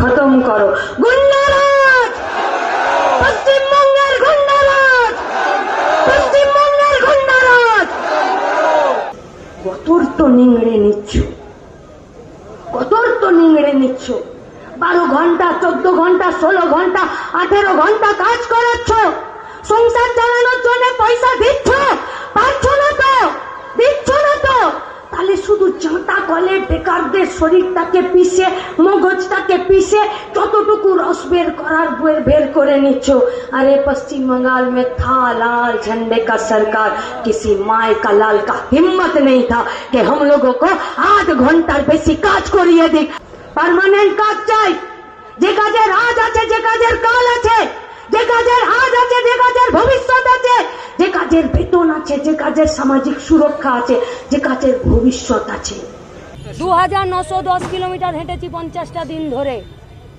খতম করো। গুন্ডারাজ! পশ্চিমবঙ্গের গুন্ডারাজ! পশ্চিমবঙ্গের গুন্ডারাজ! কতর তো নিংড়ে নিচ্ছ? কতর তো নিংড়ে নিচ্ছ? বারো ঘণ্টা, চোদ্দ ঘণ্টা, ষোলো ঘণ্টা, আঠেরো ঘণ্টা কাজ করাচ্ছ। সংসার চালানোর জন্য পয়সা দিচ্ছ পাচ্ছ না তো দিচ্ছ না তো তাহলে শুধু চাঁটা কলে বেকারদের শরীরটাকে পিষে মগজটাকে পিষে যতটুকু রস বের করার বের বের করে নিচ্ছ अरे पश्चिम बंगाल में था लाल झंडे का सरकार किसी माए का लाल का हिम्मत नहीं था कि हम लोगों को आध घंटार বেশি কাজ করিয়ে দিক পার্মানেন্ট কাজ চাই যে কাজের আজ আছে যে কাজের কাল আছে যে কাজের আজ আছে যে কাজের ভবিষ্যৎ আছে যে কাজের বেতন আছে যে কাজের সামাজিক সুরক্ষা আছে যে কাজের ভবিষ্যৎ আছে দু হাজার নশো দশ কিলোমিটার হেঁটেছি পঞ্চাশটা দিন ধরে।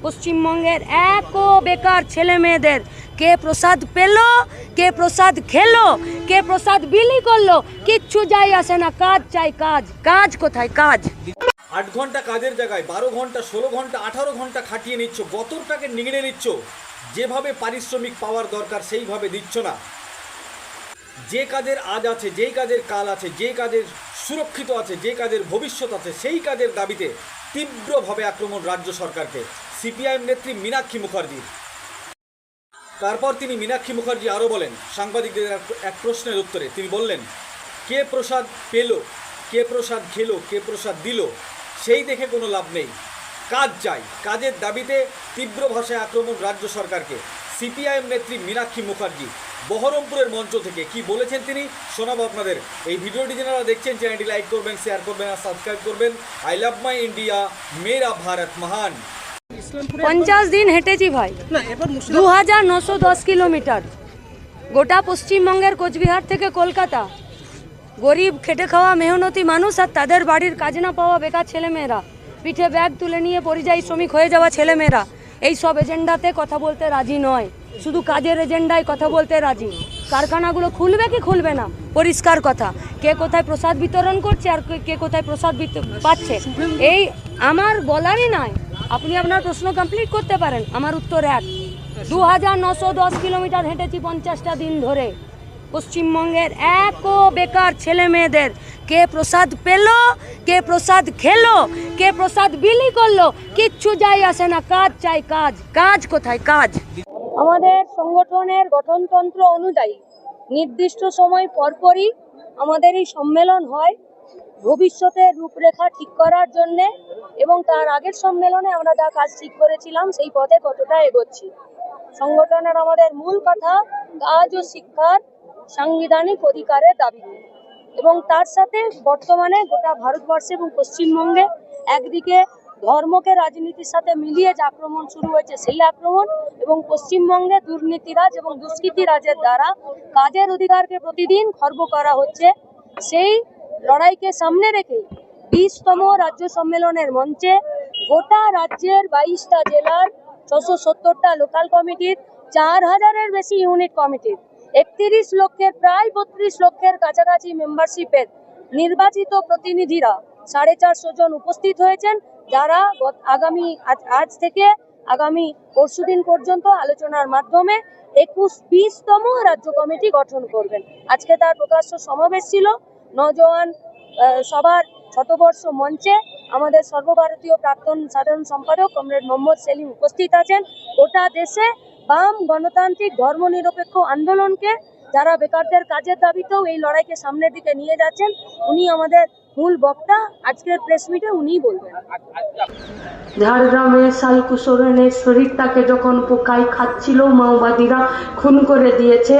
পশ্চিমবঙ্গের একও বেকার ছেলে মেয়েদের কে প্রসাদ পেল, কে প্রসাদ খেলো, কে প্রসাদ বিলি করল, কিচ্ছু যাই আসে না, কাজ চাই কাজ। কাজ কোথায়? কাজ। আট ঘণ্টা কাজের জায়গায়, বারো ঘণ্টা, ষোলো ঘণ্টা, আঠারো ঘণ্টা খাটিয়ে নিচ্ছ বতরটাকে নিগড়ে নিচ্ছ। যেভাবে পারিশ্রমিক পাওয়ার দরকার, সেইভাবে দিচ্ছ না। যে কাজের আজ আছে, যেই কাজের কাল আছে যে কাজের সুরক্ষিত আছে, যে কাজের ভবিষ্যৎ আছে, সেই কাজের দাবিতে তীব্রভাবে আক্রমণ রাজ্য সরকারকে। সিপিআইএম নেত্রী মীনাক্ষী মুখার্জির তারপর তিনি মীনাক্ষী মুখার্জি আরও বলেন, সাংবাদিকদের এক- প্রশ্নের উত্তরে। তিনি বললেন, কে প্রসাদ পেল, কে প্রসাদ খেলো, কে প্রসাদ দিল, সেই দেখে কোনো লাভ নেই। কাজ চাই। কাজের দাবিতে তীব্র ভাষায় আক্রমণ রাজ্য সরকারকে। সিপিআইএম নেত্রী মীনাক্ষী মুখার্জি। বহরমপুরের মঞ্চ থেকে। কি বলেছেন তিনি? শোনাবো আপনাদের। এই ভিডিওটি যারা দেখছেন চ্যানেলটি লাইক করবেন শেয়ার করবেন আর সাবস্ক্রাইব করবেন। আই লাভ মাই ইন্ডিয়া মেরা ভারত মহান পঞ্চাশ দিন হেঁটেছি ভাই। দু হাজার নশো দশ কিলোমিটার। গোটা পশ্চিমবঙ্গের কোচবিহার থেকে কলকাতা। গরিব খেটে খাওয়া মেহনতি মানুষ আর তাদের বাড়ির কাজ না পাওয়া বেকার ছেলেমেয়েরা। পিঠে ব্যাগ তুলে নিয়ে পরিযায়ী শ্রমিক হয়ে যাওয়া ছেলেমেয়েরা। এই সব এজেন্ডাতে কথা বলতে রাজি নয়। শুধু কাজের এজেন্ডায় কথা বলতে রাজি কারখানাগুলো খুলবে কি খুলবে না? পরিষ্কার কথা। কে কোথায় প্রসাদ বিতরণ করছে আর কে- কোথায় প্রসাদ পাচ্ছে? এই আমার বলারই নয় আপনি আপনার প্রশ্ন কমপ্লিট করতে পারেন। আমার উত্তর এক। দু হাজার নশো দশ কিলোমিটার হেঁটেছি পঞ্চাশটা দিন ধরে। পশ্চিমবঙ্গের একও বেকার ছেলে মেয়েদের কে প্রসাদ পেল, কে প্রসাদ খেলো, কে প্রসাদ বিলি করল, কিচ্ছু যাই আসে না। কাজ চাই কাজ। কাজ কোথায়? কাজ। আমাদের সংগঠনের গঠনতন্ত্র অনুযায়ী নির্দিষ্ট সময় পরপরই আমাদের এই সম্মেলন হয়। ভবিষ্যতের রূপরেখা ঠিক করার জন্যে এবং তার আগের সম্মেলনে আমরা যা কাজ ঠিক করেছিলাম সেই পথে কতটা এগোচ্ছি। সংগঠনের আমাদের মূল কথা কাজ ও শিক্ষার সাংবিধানিক অধিকারের দাবিতে এবং তার সাথে বর্তমানে গোটা ভারতবর্ষে এবং পশ্চিমবঙ্গে একদিকে ধর্মকে রাজনীতির সাথে মিলিয়ে যে আক্রমণ শুরু হয়েছে, সেই আক্রমণ এবং পশ্চিমবঙ্গে দুর্নীতিরাজ এবং দুষ্কৃতিরাজের দ্বারা কাজের অধিকারকে প্রতিদিন খর্ব করা হচ্ছে, সেই লড়াইকে সামনে রেখে বিশতম রাজ্য সম্মেলনের মঞ্চে গোটা রাজ্যের বাইশটা জেলার ছশো সত্তরটা লোকাল কমিটির চার হাজারের বেশি ইউনিট কমিটির, একত্রিশ লক্ষের, প্রায় বত্রিশ লক্ষের কাছাকাছি মেম্বারশিপের নির্বাচিত প্রতিনিধিরা সাড়ে চারশো জন উপস্থিত হয়েছেন। যারা আগামী, আজ- থেকে আগামী পরশুদিন পর্যন্ত আলোচনার মাধ্যমে একুশ বিশতম রাজ্য কমিটি গঠন করবেন। আজকে তার প্রকাশ্য সমাবেশ ছিল। নজওয়ান সবার শতবর্ষ মঞ্চে আমাদের সর্বভারতীয় প্রাক্তন সাধারণ সম্পাদক কমরেড মোহাম্মদ সেলিম উপস্থিত আছেন। গোটা দেশে বাম গণতান্ত্রিক ধর্মনিরপেক্ষ আন্দোলনকে যারা বেকারদের কাজের দাবিতেও এই লড়াইকে সামনের দিকে নিয়ে যাচ্ছেন, উনি আমাদের মূল বক্তা, আজকের প্রেস মিটে উনিই বলবেন। ঝাড়গ্রামে শালকু সোরেনের শরীরটাকে যখন পোকায় খাচ্ছিল, মাওবাদীরা খুন করে দিয়েছে।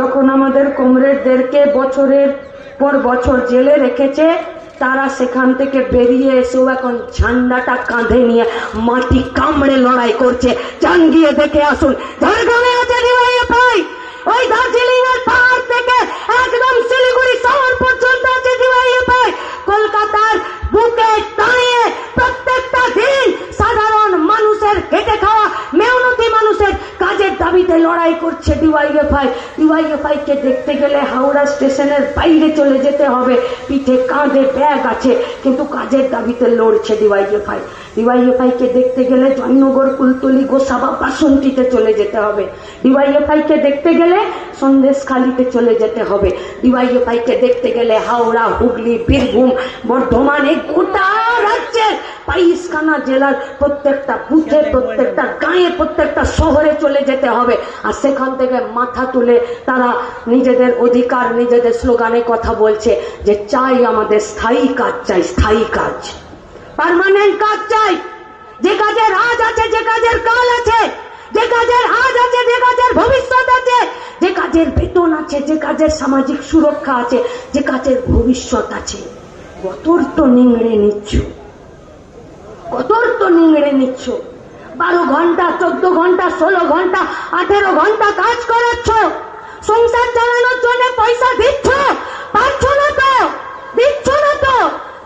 তখন আমাদের কমরেডদেরকে বছরের পর বছর জেলে রেখেছে, তারা সেখান থেকে বেরিয়ে এসেও এখন ঝান্ডাটা কাঁধে নিয়ে মাটি কামড়ে লড়াই করছে। চান গিয়ে দেখে আসুন, ঝাড়গ্রামে আছে ডিওয়াইএফআই ওই দার্জিলিং এর পাহাড় থেকে একদম শিলিগুড়ি শহর পর্যন্ত আছে ডিওয়াইএফআই কলকাতার বুকে দাঁড়িয়ে প্রত্যেকটা দিন সাধারণ মানুষের খেটে খাওয়া মেহনতি মানুষের কাজের দাবিতে বিরুদ্ধে লড়াই করছে ডিওয়াইএফআই ডিওয়াইএফআই কে দেখতে গেলে হাওড়া স্টেশনের বাইরে চলে যেতে হবে। পিঠে কাঁধে ব্যাগ আছে, কিন্তু কাজের দাবিতে লড়ছে ডিওয়াইএফআই ডিওয়াইএফআই কে দেখতে গেলে জয়নগর, কুলতলি, গোসাবা বাসন্তীতে চলে যেতে হবে। ডিওয়াইএফআই কে দেখতে গেলে সন্দেশখালিতে চলে যেতে হবে। ডিওয়াইএফআই কে দেখতে গেলে হাওড়া, হুগলি, বীরভূম, বর্ধমানে গোটা রাজ্যের পাইসখানা জেলার প্রত্যেকটা বুথে প্রত্যেকটা গাঁয়ে প্রত্যেকটা শহরে চলে যেতে হবে। আর সেখান থেকে মাথা তুলে তারা নিজেদের অধিকার নিজেদের স্লোগানে কথা বলছে যে চাই আমাদের স্থায়ী কাজ চাই স্থায়ী কাজ। পার্মানেন্ট কাজ চাই। যে কাজের আজ আছে যে কাজের কাল আছে যে কাজের আজ আছে যে কাজের ভবিষ্যৎ আছে যে কাজের বেতন আছে যে কাজের সামাজিক সুরক্ষা আছে যে কাজের ভবিষ্যৎ আছে। কতর তো নিংড়ে নিচ্ছ। কতর তো নিংড়ে নিচ্ছ। বারো ঘণ্টা, চোদ্দ ঘণ্টা, ষোলো ঘণ্টা, আঠেরো ঘণ্টা কাজ করাচ্ছ। সংসার চালানোর জন্য পয়সা দিচ্ছ। পাচ্ছ না তো? দিচ্ছ না তো?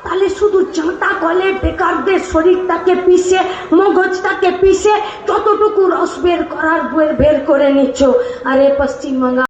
তাহলে শুধু চাঁটা কলে বেকারদের শরীরটাকে পিষে, মগজটাকে পিষে যতটুকু রস বের করার বের করে নিচ্ছ। আরে পশ্চিমবঙ্গ